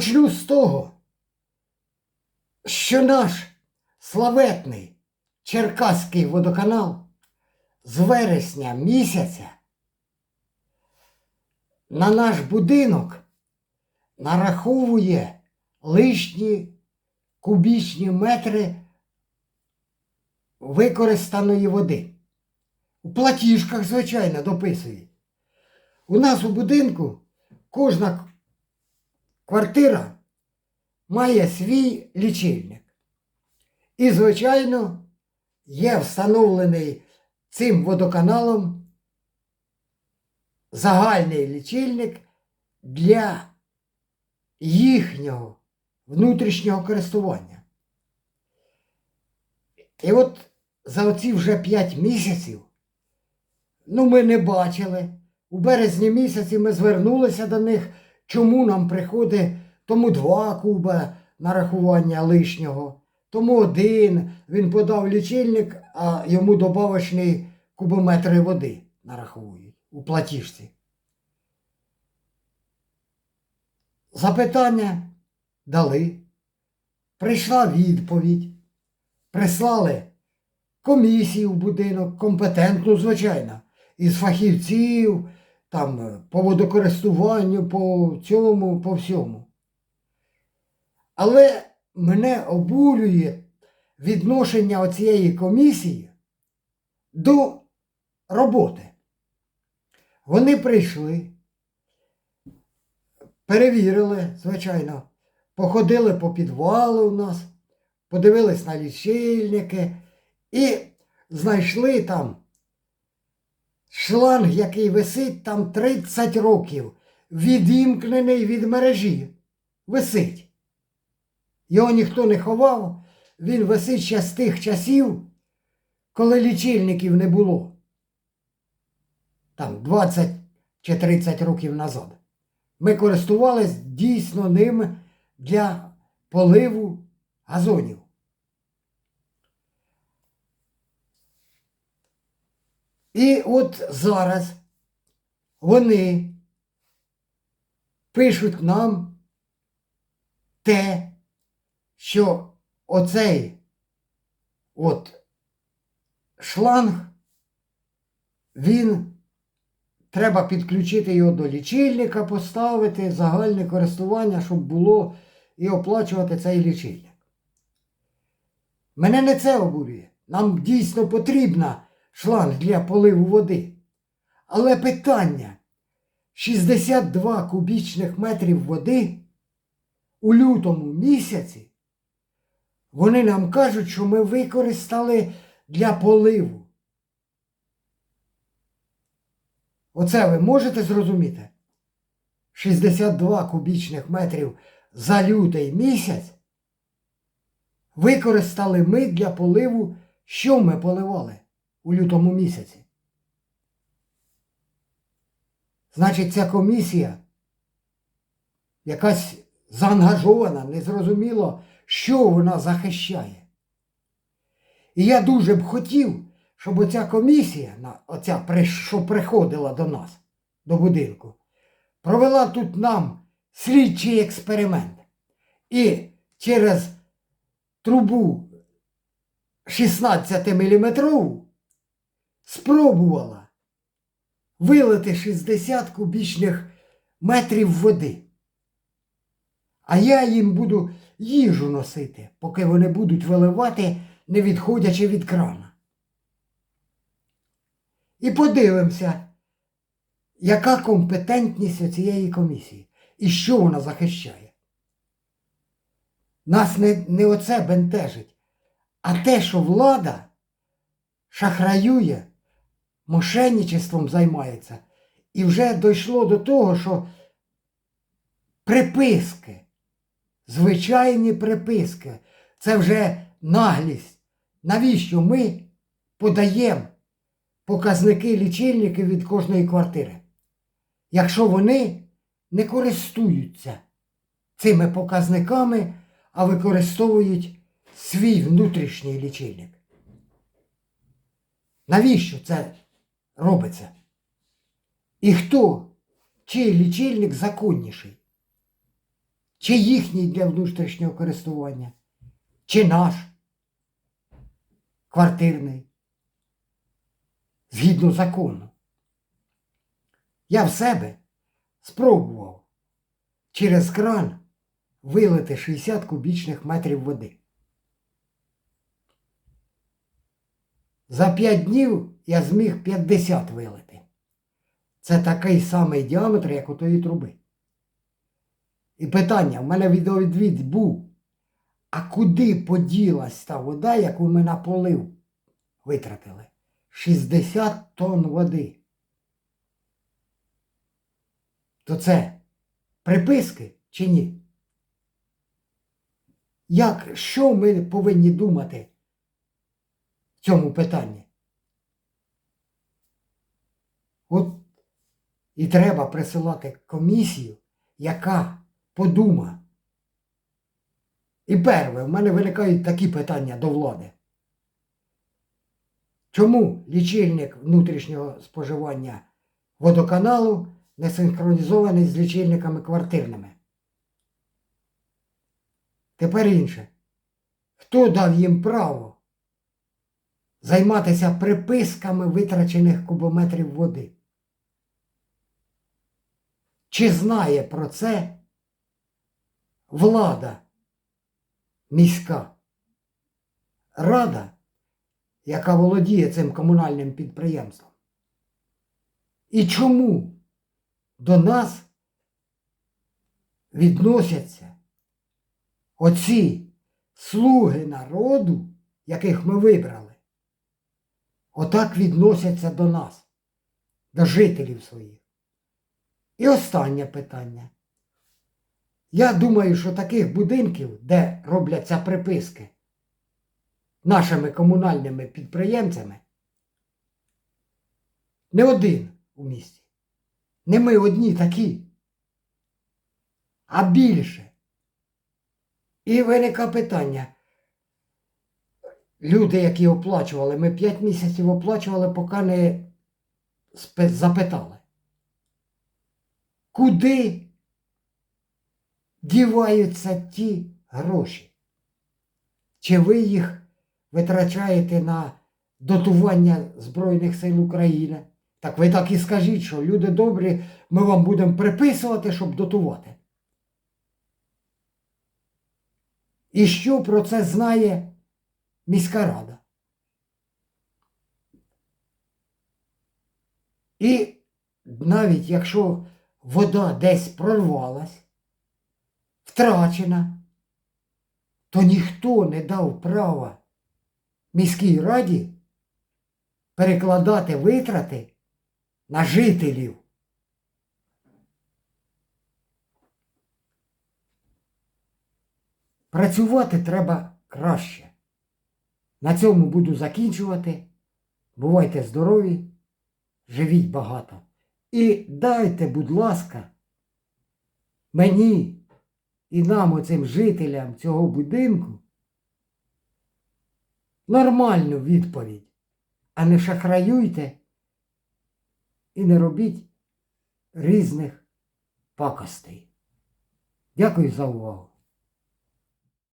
Почну з того, що наш славетний Черкаський водоканал з вересня місяця на наш будинок нараховує лишні кубічні метри використаної води. У платіжках, звичайно, дописують. У нас у будинку кожна квартира має свій лічильник. І, звичайно, є встановлений цим водоканалом загальний лічильник для їхнього внутрішнього користування. І от за оці вже 5 місяців, ну, ми не бачили. У березні місяці ми звернулися до них, чому нам приходить тому два куба нарахування лишнього, тому один. Він подав лічильник, а йому добавочний кубометри води нараховують у платіжці. Запитання дали. Прийшла відповідь. Прислали комісію в будинок, компетентну, звичайно, із фахівців, там, е, по водокористуванню, по цьому, по всьому. Але мене обурює відношення оцієї комісії до роботи. Вони прийшли, перевірили, звичайно, походили по підвалу у нас, подивились на лічильники і знайшли там шланг, який висить там 30 років, відімкнений від мережі. Висить. Його ніхто не ховав, він висить ще з тих часів, коли лічильників не було. Там 20 чи 30 років назад. Ми користувались дійсно ним для поливу газонів. І от зараз вони пишуть нам те, що оцей от шланг, він треба підключити його до лічильника, поставити загальне користування, щоб було і оплачувати цей лічильник. Мене не це обурює. Нам дійсно потрібна шланг для поливу води. Але питання 62 кубічних метрів води у лютому місяці, вони нам кажуть, що ми використали для поливу. Оце ви можете зрозуміти? 62 кубічних метрів за лютий місяць використали ми для поливу, що ми поливали у лютому місяці. Значить, ця комісія якась заангажована, незрозуміло, що вона захищає. І я дуже б хотів, щоб оця комісія, оця, що приходила до нас, до будинку, провела тут нам слідчий експеримент. І через трубу 16-мм спробувала вилити 60 кубічних метрів води. А я їм буду їжу носити, поки вони будуть виливати, не відходячи від крана. І подивимося, яка компетентність цієї комісії і що вона захищає. Нас не, не оце бентежить, а те, що влада шахраює, мошенничеством займається. І вже дійшло до того, що приписки, звичайні приписки, це вже наглість. Навіщо ми подаємо показники лічильників від кожної квартири? Якщо вони не користуються цими показниками, а використовують свій внутрішній лічильник. Навіщо це робиться? І хто, чий лічильник законніший? Чи їхній для внутрішнього користування, чи наш квартирний, згідно закону. Я в себе спробував через кран вилити 60 кубічних метрів води. За 5 днів я зміг 50 вилити. Це такий самий діаметр, як у тої труби. І питання, в мене відеовідвід був. А куди поділась та вода, яку ми на полив витратили? 60 тонн води. То це приписки чи ні? Як, що ми повинні думати цьому питанні? От і треба присилати комісію, яка подума. І перше, в мене виникають такі питання до влади. Чому лічильник внутрішнього споживання водоканалу не синхронізований з лічильниками квартирними? Тепер інше. Хто дав їм право займатися приписками витрачених кубометрів води? Чи знає про це влада міська? Рада, яка володіє цим комунальним підприємством? І чому до нас відносяться оці слуги народу, яких ми вибрали? Отак відносяться до нас, до жителів своїх. І останнє питання. Я думаю, що таких будинків, де робляться приписки нашими комунальними підприємцями, не один у місті. Не ми одні такі, а більше. І виникає питання. Люди, які оплачували, ми 5 місяців оплачували, поки не запитали. Куди діваються ті гроші? Чи ви їх витрачаєте на дотування Збройних сил України? Так ви так і скажіть, що люди добрі, ми вам будемо приписувати, щоб дотувати. І що про це знає міська рада? І навіть якщо вода десь прорвалась, втрачена, то ніхто не дав права міській раді перекладати витрати на жителів. Працювати треба краще. На цьому буду закінчувати. Бувайте здорові, живіть багато. І дайте, будь ласка, мені і нам, оцим жителям цього будинку, нормальну відповідь, а не шахраюйте і не робіть різних пакостей. Дякую за увагу.